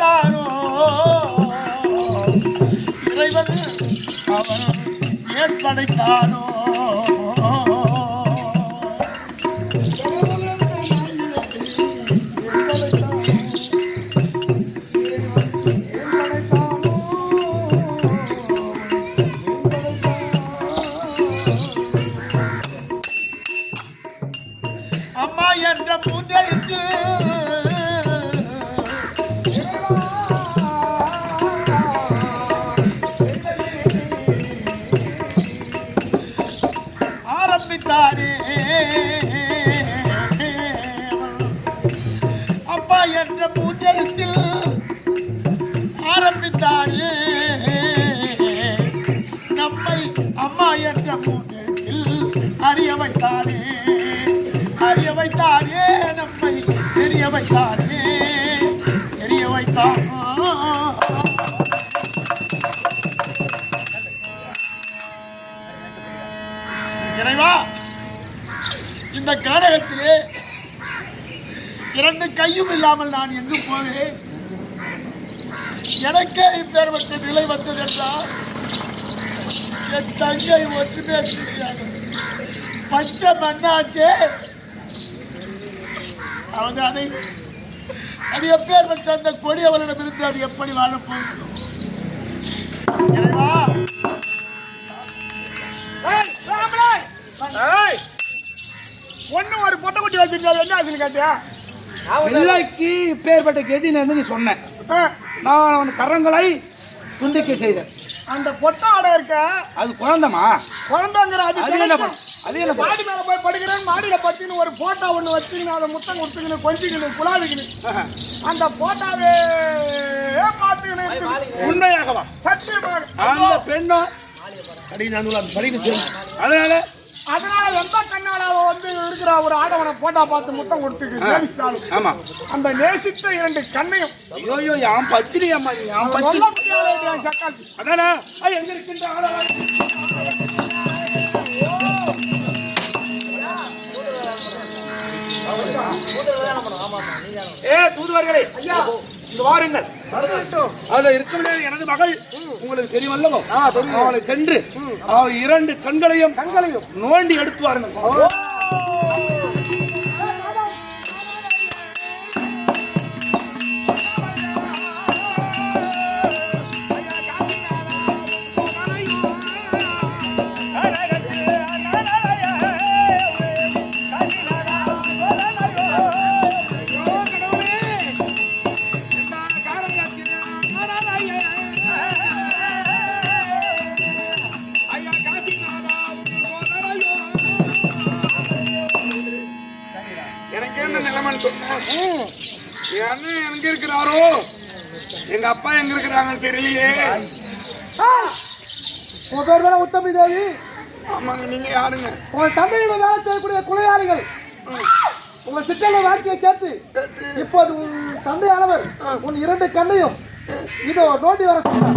படைத்தானோ இறைவன் அவன் ஏற்படைத்தானோ ஆரம்பித்தாரே அப்பா என்ற மூன்றெழுத்தில் ஆரம்பித்தாரே நம்மை அம்மா என்ற மூன்றெழுத்தில் அறிய வைத்தாரே. அறிய வைத்தாரே நம்மை தெரிய வைத்தாரே. தெரிய வைத்தார். இறைவா இந்த காடகத்திலே இரண்டு கையும் இல்லாமல் நான் எங்கு போவேன்? எனக்கே இப்பேற்பட்ட நிலை வந்தது என்றால் என் தங்கை ஒத்துமே தெரியாது பச்சை மண்ணாச்சே. அவது அதை அது எப்பேற்பட்ட அந்த கொடியவளிடம் இருந்து அது எப்படி வாழப் ஒண்ணு ஒரு பொட்டை குட்டி வச்சிருக்காரு என்ன ஆச்சுன்னு கேட்டியா? பிள்ளைக்கு இப்பேற்பட்ட கதி நான் நீ சொன்னேன் ஆ, நான் அவன் கரங்களை துண்டிக்க செய்தேன். அந்த பொட்டை ஆடை இருக்க? அது குழந்தமா குழந்தைங்கிற அது அது என்ன அது என்ன மாடி மேல போய் படுக்கிறேன் மாடியில பத்தின்னு ஒரு போட்டோ ஒண்ணு வச்சுக்கணும் அதை முத்தம் கொடுத்துக்கணும் கொஞ்சிக்கணும் குழாவிக்கணும் அந்த போட்டோவே பார்த்துக்கணும். உண்மையாகவா? சத்தியமாக. அந்த பெண்ணும் அடி நான் அது படிக்க சொல்லு. அதனால அதனால எந்த கண்ணால வந்து இருக்கிற ஒரு ஆடவனை போட்டோ பார்த்து முத்தம் கொடுத்துக்கு ஆமா. அந்த நேசித்த இரண்டு கண்ணையும் ஐயோ யாம் பத்திரி அம்மா யாம் பத்திரி அதானா? எங்க இருக்கின்ற ஏ தூதுவர்களே. ஐயா. வாருங்கள். அதுல இருக்கின்ற எனது மகள். உங்களுக்கு தெரியும் அல்லவோ அவளை சென்று அவள் இரண்டு கண்களையும் கண்களையும். நோண்டி எடுத்து வாருங்கள் என் அண்ணன் எங்க இருக்கிறாரோ? எங்க அப்பா எங்க இருக்கிறாங்கன்னு தெரியலையே. முதல் தடவை உத்தமி தேவி? ஆமாங்க நீங்க யாருங்க? உங்க தந்தையிடம் வேலை செய்யக்கூடிய கொலையாளிகள். உங்க சிற்றல வாழ்க்கையை கேட்டு இப்போது உன் தந்தையானவர் உன் இரண்டு கண்ணையும் இதோ நோண்டி வர சொன்னார்.